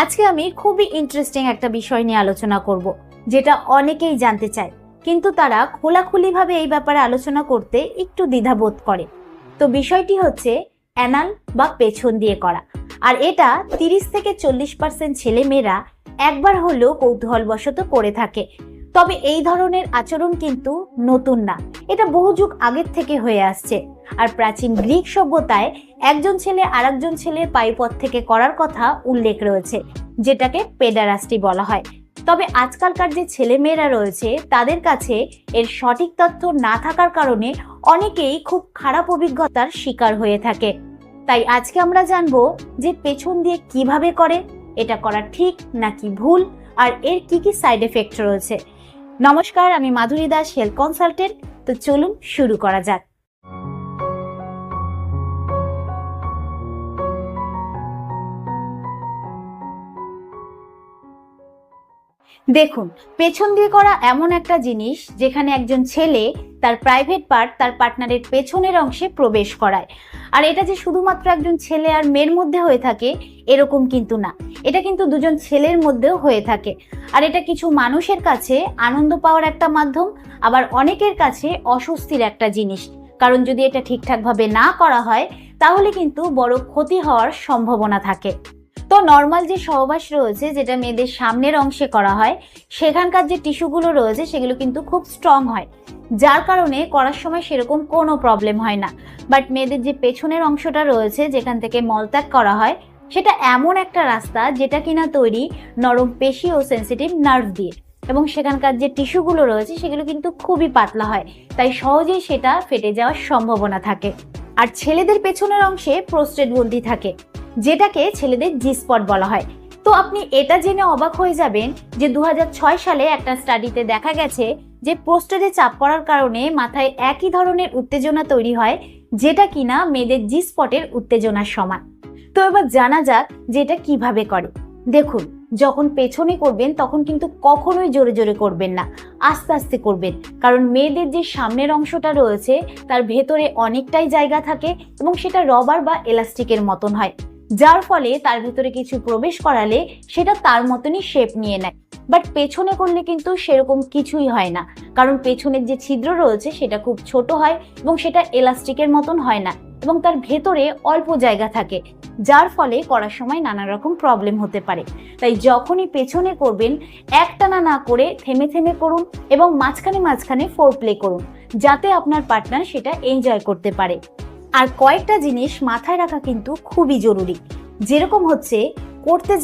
আজকে আমি খুবই ইন্টারেস্টিং একটা বিষয় নিয়ে আলোচনা করব, যেটা অনেকেই জানতে চায়। কিন্তু তারা খোলাখুলিভাবে এই ব্যাপারে আলোচনা করতে একটু দ্বিধাবোধ করে। তো বিষয়টি হচ্ছে অ্যানাল বা পেছন দিয়ে করা। আর এটা তিরিশ থেকে চল্লিশ পার্সেন্ট ছেলেমেয়েরা একবার হলেও কৌতূহলবশত করে থাকে। তবে এই ধরনের আচরণ কিন্তু নতুন না। এটা বহু যুগ আগের থেকে হয়ে আসছে। আর প্রাচীন গ্রিক সভ্যতায় একজন ছেলে আরেকজন ছেলে পায়ুপথ থেকে করার কথা উল্লেখ রয়েছে, যেটাকে পেডারাস্টি বলা হয়। তবে আজকালকার যে ছেলে মেয়েরা রয়েছে, তাদের কাছে এর সঠিক তথ্য না থাকার কারণে অনেকেই খুব খারাপ অভিজ্ঞতার শিকার হয়ে থাকে। তাই আজকে আমরা জানব যে পেছন দিয়ে কীভাবে করে, এটা করা ঠিক নাকি ভুল, আর এর কি কি সাইড এফেক্ট রয়েছে। নমস্কার, আমি মাধুরী দাস, হেলথ কনসালটেন্ট। তো চলুন শুরু করা যাক। দেখুন, পেছন দিয়ে করা এমন একটা জিনিস যেখানে একজন ছেলে তার প্রাইভেট পার্ট তার পার্টনারের পেছনের অংশে প্রবেশ করায়। আর এটা যে শুধুমাত্র একজন ছেলে আর মেয়ের মধ্যে হয়ে থাকে, এরকম কিন্তু না। এটা কিন্তু দুজন ছেলের মধ্যেও হয়ে থাকে। আর এটা কিছু মানুষের কাছে আনন্দ পাওয়ার একটা মাধ্যম, আবার অনেকের কাছে অস্বস্তির একটা জিনিস। কারণ যদি এটা ঠিকঠাকভাবে না করা হয়, তাহলে কিন্তু বড় ক্ষতি হওয়ার সম্ভাবনা থাকে। তো নর্মাল যে সহবাস রয়েছে, যেটা মেয়েদের সামনের অংশে করা হয়, সেখানকার যে টিস্যুগুলো রয়েছে, সেগুলো কিন্তু খুব স্ট্রং হয়। যার কারণে করার সময় সেরকম কোনো প্রবলেম হয় না। বাট মেয়েদের যে পেছনের অংশটা রয়েছে, যেখান থেকে মলত্যাগ করা হয় সেটা এমন একটা রাস্তা যেটা কিনা তৈরি নরম পেশি ও সেন্সিটিভ নার্ভ দিয়ে। এবং সেখানকার যে টিস্যুগুলো রয়েছে সেগুলো কিন্তু খুবই পাতলা হয়, তাই সহজেই সেটা ফেটে যাওয়ার সম্ভাবনা থাকে। আর ছেলেদের পেছনের অংশে প্রোস্টেট গ্রন্থি থাকে, যেটাকে ছেলেদের জি স্পট বলা হয়। তো আপনি এটা জেনে অবাক হয়ে যাবেন যে দু হাজার ছয় সালে একটা স্টাডিতে দেখা গেছে যে পোস্টারে চাপ পড়ার কারণে মাথায় একই ধরনের উত্তেজনা তৈরি হয়, যেটা কিনা মেয়েদের জি স্পটের উত্তেজনার সমান। তো এবার জানা যাক যে এটা কীভাবে করে। দেখুন, যখন পেছনে করবেন তখন কিন্তু কখনোই জোরে জোরে করবেন না, আস্তে আস্তে করবেন। কারণ মেয়েদের যে সামনের অংশটা রয়েছে, তার ভেতরে অনেকটাই জায়গা থাকে এবং সেটা রবার বা এলাস্টিকের মতন হয়। যার ফলে তার ভিতরে কিছু প্রবেশ করালে সেটা তার মতনই শেপ নিয়ে নেয়। বাট পেছনে করলে কিন্তু সেরকম কিছুই হয় না। কারণ পেছনের যে ছিদ্র রয়েছে, সেটা খুব ছোট হয় এবং সেটা এলাস্টিকের মতন হয় না। এবং তার ভেতরে অল্প জায়গা থাকে, যার ফলে করার সময় নানা রকম প্রবলেম হতে পারে। তাই যখনই পেছনে করবেন, একটানা না করে থেমে থেমে করুন এবং মাঝখানে মাঝখানে ফোর প্লে করুন, যাতে আপনার পার্টনার সেটা এনজয় করতে পারে। আর কয়েকটা জিনিস মাথায় রাখা কিন্তু খুবই জরুরি। যেরকম হচ্ছে, করতে